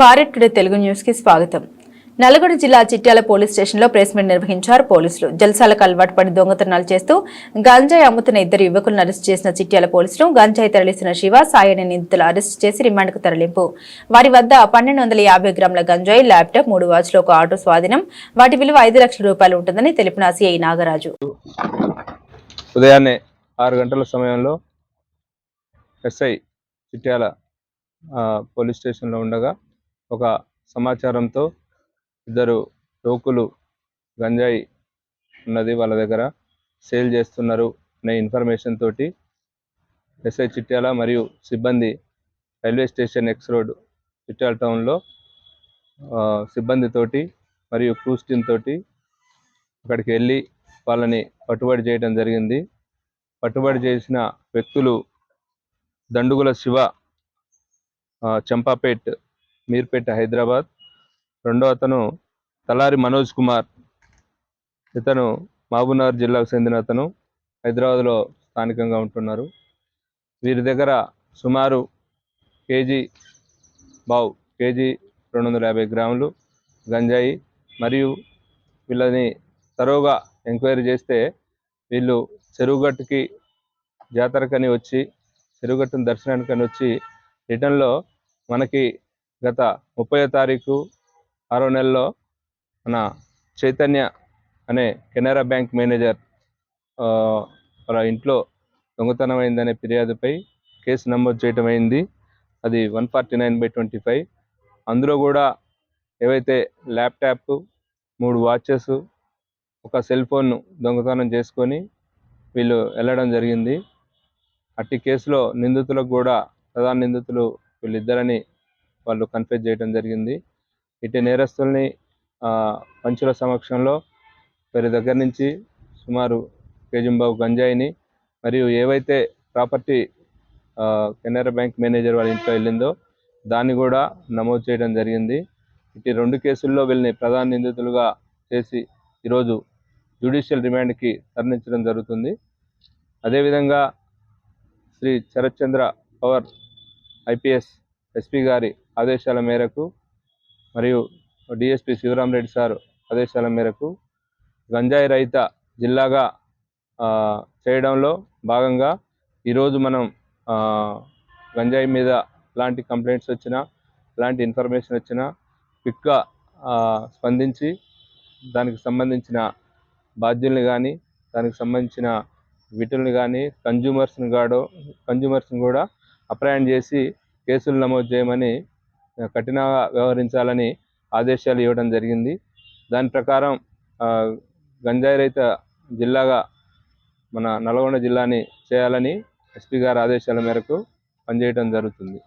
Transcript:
Bharat today Telugu న్యూస్కి స్వాగతం. నల్గొండ జిల్లా చిట్యాల పోలీస్ స్టేషన్లో ప్రెస్ మీట్ నిర్వహించారు పోలీసులు. జల్సాలకు అలవాటు పడి దొంగతనాలు చేస్తూ గంజాయి అమ్ముతున్న ఇద్దరు యువకులను అరెస్ట్ చేసిన చిట్యాల పోలీసులు గంజాయి తరలిస్తున్న శివ సాయని నిందితులు అరెస్ట్ చేసి రిమాండ్కు తరలింపు. వారి వద్ద పన్నెండు వందల యాభై గ్రాముల గంజాయి ల్యాప్టాప్ మూడు వాచ్లు ఒక ఆటో స్వాధీనం వాటి విలువ ఐదు లక్షల రూపాయలు ఉంటుందని తెలిపిన సిఐ నాగరాజు. ఉదయాన్నే ఆరు గంటల సమయంలో ఎస్ఐ చిట్యాల పోలీస్ స్టేషన్లో ఉండగా ఒక సమాచారంతో ఇద్దరు యువకులు గంజాయి ఉన్నది వాళ్ళ దగ్గర సేల్ చేస్తున్నారు అనే ఇన్ఫర్మేషన్ తోటి ఎస్ఐ చిట్యాల మరియు సిబ్బంది railway station X road Chityal టౌన్లో సిబ్బందితోటి మరియు క్రూస్ టీమ్ తోటి అక్కడికి వెళ్ళి వాళ్ళని పట్టుబడి చేయడం జరిగింది. పట్టుబడి చేసిన వ్యక్తులు దండుగుల శివ చంపాపేట్ మీర్పేట హైదరాబాద్. రెండో అతను తలారి మనోజ్ కుమార్. ఇతను మహబూబ్నగర్ జిల్లాకు చెందిన అతను. హైదరాబాద్లో స్థానికంగా ఉంటున్నారు. వీరి దగ్గర సుమారు కేజీ బావు కేజీ రెండు వందల యాభై గ్రాములు గంజాయి మరియు వీళ్ళని తరోగా ఎంక్వైరీ చేస్తే వీళ్ళు చెరువుగట్టుకి జాతరకని వచ్చి చెరువుగట్టును దర్శనానికని వచ్చి రిటర్న్లో మనకి గత ముప్పై తారీఖు ఆరో నెలలో మన చైతన్య అనే కెనరా బ్యాంక్ మేనేజర్ వాళ్ళ ఇంట్లో దొంగతనం అయిందనే ఫిర్యాదుపై కేసు నమోదు చేయడం అయింది. అది one forty nine by twenty five. అందులో కూడా ఏవైతే ల్యాప్టాప్ మూడు వాచెస్ ఒక సెల్ ఫోన్ దొంగతనం చేసుకొని వీళ్ళు వెళ్ళడం జరిగింది. అట్టి కేసులో నిందితులకు కూడా ప్రధాన నిందితులు వీళ్ళిద్దరని వాళ్ళు కన్ఫ్యూజ్ చేయడం జరిగింది. ఇటు నేరస్తుల్ని పంచుల సమక్షంలో వారి దగ్గర నుంచి సుమారు కేజంబాబు గంజాయిని మరియు ఏవైతే ప్రాపర్టీ కెనరా బ్యాంక్ మేనేజర్ వాళ్ళ ఇంట్లో వెళ్ళిందో దాన్ని కూడా నమోదు చేయడం జరిగింది. ఇటు రెండు కేసుల్లో వీళ్ళని ప్రధాన నిందితులుగా చేసి ఈరోజు జ్యుడిషియల్ రిమాండ్కి తరలించడం జరుగుతుంది. అదేవిధంగా శ్రీ శరత్చంద్ర పవర్ ఐపీఎస్ ఎస్పీ గారి ఆదేశాల మేరకు మరియు డిఎస్పి శివరామరెడ్డి సార్ ఆదేశాల మేరకు గంజాయి రహిత జిల్లాగా చేయడంలో భాగంగా ఈరోజు మనం గంజాయి మీద ఎలాంటి కంప్లైంట్స్ వచ్చినా ఎలాంటి ఇన్ఫర్మేషన్ వచ్చినా క్విక్గా స్పందించి దానికి సంబంధించిన బాధ్యుల్ని కానీ దానికి సంబంధించిన విటుల్ని కానీ కన్జ్యూమర్స్ని కాడో కన్జ్యూమర్స్ని కూడా అప్రయాణం చేసి కేసులు నమోదు చేయమని కఠినంగా వ్యవహరించాలని ఆదేశాలు ఇవ్వడం జరిగింది. దాని ప్రకారం గంజాయి రహిత జిల్లాగా మన నల్గొండ జిల్లాని చేయాలని ఎస్పీ గారి ఆదేశాల మేరకు పనిచేయడం జరుగుతుంది.